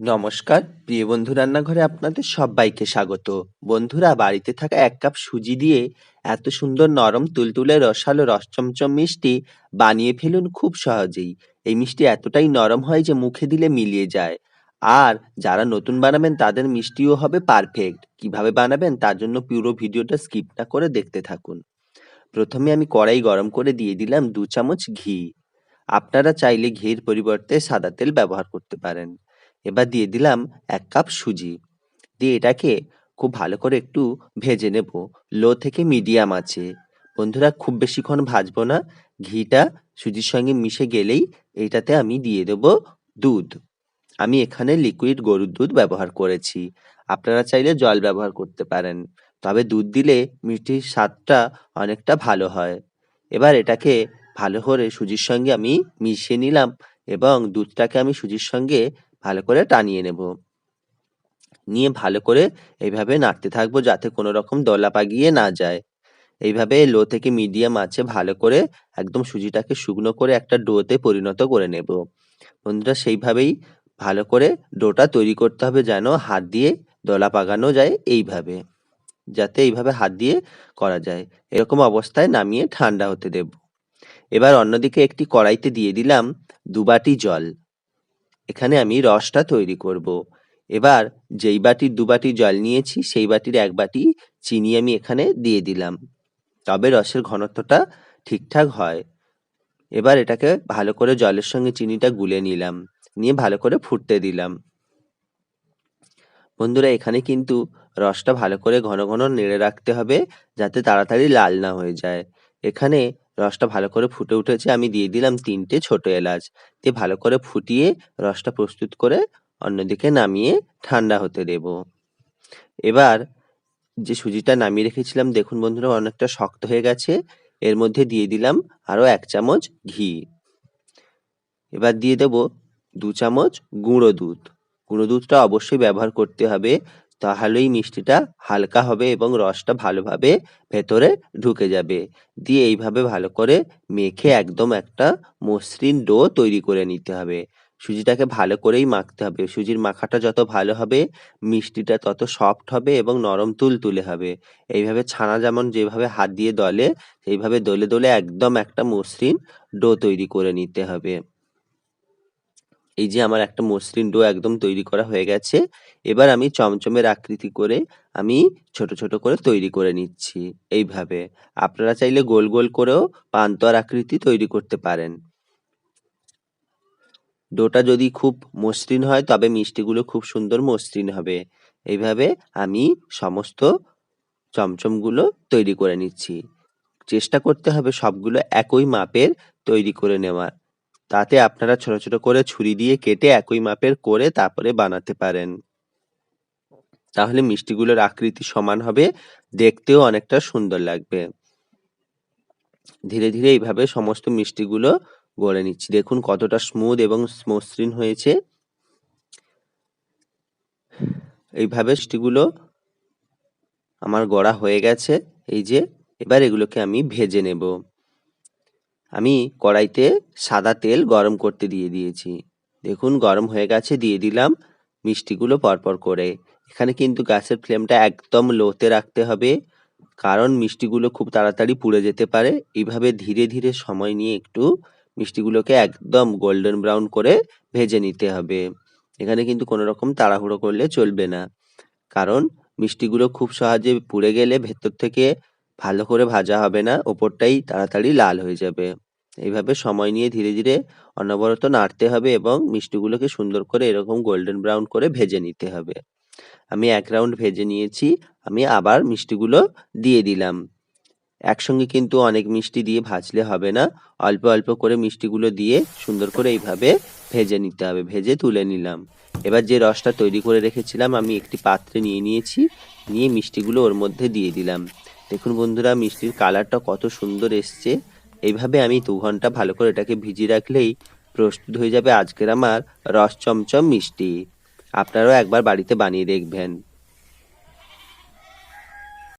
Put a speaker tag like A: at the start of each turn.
A: নমস্কার, প্রিয় বন্ধু রান্নাঘরে আপনাদের সবাইকে স্বাগত। বন্ধুরা, বাড়িতে থাকা এক কাপ সুজি দিয়ে এত সুন্দর নরম তুলতুলে রসালো রসচমচম মিষ্টি বানিয়ে ফেলুন খুব সহজেই। এই মিষ্টি এতটাই নরম হয় যে মুখে দিলে মিলিয়ে যায়। আর যারা নতুন বানাবেন, তাদের মিষ্টিও হবে পারফেক্ট। কীভাবে বানাবেন, তার জন্য পুরো ভিডিওটা স্কিপ না করে দেখতে থাকুন। প্রথমে আমি কড়াই গরম করে দিয়ে দিলাম দু চামচ ঘি। আপনারা চাইলে ঘির পরিবর্তে সাদা তেল ব্যবহার করতে পারেন। এবার দিয়ে দিলাম এক কাপ সুজি। দিয়ে এটাকে খুব ভালো করে একটু ভেজে নেব। লো থেকে মিডিয়াম আছে। বন্ধুরা, খুব বেশিক্ষণ ভাজবো না। ঘিটা সুজির সঙ্গে মিশে গেলেই এইটাতে আমি দিয়ে দেব দুধ। আমি এখানে লিকুইড গরুর দুধ ব্যবহার করেছি। আপনারা চাইলে জল ব্যবহার করতে পারেন। তবে দুধ দিলে মিষ্টির স্বাদটা অনেকটা ভালো হয়। এবার এটাকে ভালো করে সুজির সঙ্গে আমি মিশিয়ে নিলাম এবং দুধটাকে আমি সুজির সঙ্গে ভালো করে টানিয়ে নেব। নিয়ে ভালো করে এইভাবে নাড়তে থাকব যাতে কোনো রকম দলা পাকিয়ে না যায়। এইভাবে লো থেকে মিডিয়াম আছে ভালো করে একদম সুজিটাকে শুকনো করে একটা ডোতে পরিণত করে নেব। বন্ধুরা সেইভাবেই ভালো করে ডোটা তৈরি করতে হবে যেন হাত দিয়ে দলা পাকানো যায় এইভাবে, যাতে এইভাবে হাত দিয়ে করা যায়। এরকম অবস্থায় নামিয়ে ঠান্ডা হতে দেব। এবার অন্যদিকে একটি কড়াইতে দিয়ে দিলাম দুবাটি জল। এখানে আমি রসটা তৈরি করব। এবার যেই বাটির দু বাটি জল নিয়েছি, সেই বাটির এক বাটি চিনি আমি এখানে দিয়ে দিলাম। তবে রসের ঘনত্বটা ঠিকঠাক হয়। এবার এটাকে ভালো করে জলের সঙ্গে চিনিটা গুলে নিলাম। নিয়ে ভালো করে ফুটতে দিলাম। বন্ধুরা, এখানে কিন্তু রসটা ভালো করে ঘন ঘন নেড়ে রাখতে হবে, যাতে তাড়াতাড়ি লাল না হয়ে যায়। এখানে রসটা ভালো করে ফুটে উঠেছে, আমি দিয়ে দিলাম তিনটে ছোট এলাচ। দিয়ে ভালো করে ফুটিয়ে রসটা প্রস্তুত করে অন্যদিকে নামিয়ে ঠান্ডা হতে দেব। এবার যে সুজিটা নামিয়ে রেখেছিলাম, দেখুন বন্ধুরা অনেকটা শক্ত হয়ে গেছে, এর মধ্যে দিয়ে দিলাম আরও এক চামচ ঘি। এবার দিয়ে দেব দু চামচ গুঁড়ো দুধ। গুঁড়ো দুধটা অবশ্যই ব্যবহার করতে হবে তাহলেই মিষ্টিটা হালকা হবে এবং রসটা ভালোভাবে ভেতরে ঢুকে যাবে। দিয়ে এইভাবে ভালো করে মেখে একদম একটা মসৃণ ডো তৈরি করে নিতে হবে। সুজিটাকে ভালো করেই মাখতে হবে। সুজির মাখাটা যত ভালো হবে, মিষ্টিটা তত সফট হবে এবং নরম তুল তুলে হবে। এইভাবে ছানা যেমন যেভাবে হাত দিয়ে দলে, সেইভাবে দলে দলে একদম একটা মসৃণ ডো তৈরি করে নিতে হবে। এই যে আমার একটা মসৃণ ডো একদম তৈরি করা হয়ে গেছে, এবার আমি চমচমের আকৃতি করে আমি ছোট ছোট করে তৈরি করে নিচ্ছি এইভাবে। আপনারা চাইলে গোল গোল করেও পান্তর আকৃতি তৈরি করতে পারেন। ডোটা যদি খুব মসৃণ হয়, তবে মিষ্টিগুলো খুব সুন্দর মসৃণ হবে। এইভাবে আমি সমস্ত চমচমগুলো তৈরি করে নিচ্ছি। চেষ্টা করতে হবে সবগুলো একই মাপের তৈরি করে নেওয়ার। তাতে আপনারা ছোট ছোট করে ছুরি দিয়ে কেটে একই মাপের করে তারপরে বানাতে পারেন। তাহলে মিষ্টিগুলোর আকৃতি সমান হবে, দেখতেও অনেকটা সুন্দর লাগবে। ধীরে ধীরে এইভাবে সমস্ত মিষ্টিগুলো গড়ে নিচ্ছি। দেখুন কতটা স্মুথ এবং মসৃণ হয়েছে। এইভাবে মিষ্টিগুলো আমার গড়া হয়ে গেছে। এই যে, এবার এগুলোকে আমি ভেজে নেব। আমি কড়াইতে সাদা তেল গরম করতে দিয়ে দিয়েছি। দেখুন, গরম হয়ে গেছে, দিয়ে দিলাম মিষ্টিগুলো পরপর করে। এখানে কিন্তু গ্যাসের ফ্লেমটা একদম লোতে রাখতে হবে, কারণ মিষ্টিগুলো খুব তাড়াতাড়ি পুড়ে যেতে পারে। এইভাবে ধীরে ধীরে সময় নিয়ে একটু মিষ্টিগুলোকে একদম গোল্ডেন ব্রাউন করে ভেজে নিতে হবে। এখানে কিন্তু কোনো রকম তাড়াহুড়ো করলে চলবে না, কারণ মিষ্টিগুলো খুব সহজে পুড়ে গেলে ভেতর থেকে ভালো করে ভাজা হবে না, ওপরটাই তাড়াতাড়ি লাল হয়ে যাবে। এইভাবে সময় নিয়ে ধীরে ধীরে অনবরত নাড়তে হবে এবং মিষ্টিগুলোকে সুন্দর করে এরকম গোল্ডেন ব্রাউন করে ভেজে নিতে হবে। আমি এক রাউন্ড ভেজে নিয়েছি, আমি আবার মিষ্টিগুলো দিয়ে দিলাম। একসঙ্গে কিন্তু অনেক মিষ্টি দিয়ে ভাজলে হবে না, অল্প অল্প করে মিষ্টিগুলো দিয়ে সুন্দর করে এইভাবে ভেজে নিতে হবে, ভেজে তুলে নিলাম। এবার যে রসটা তৈরি করে রেখেছিলাম, আমি একটি পাত্রে নিয়ে নিয়েছি, নিয়ে মিষ্টিগুলো ওর মধ্যে দিয়ে দিলাম। দেখুন বন্ধুরা, মিষ্টির কালারটা কত সুন্দর এসছে। এইভাবে আমি দু ঘণ্টা ভালো করে এটাকে ভিজিয়ে রাখলেই প্রস্তুত হয়ে যাবে আজকের আমার রস চমচম মিষ্টি। আপনারাও একবার বাড়িতে বানিয়ে দেখবেন।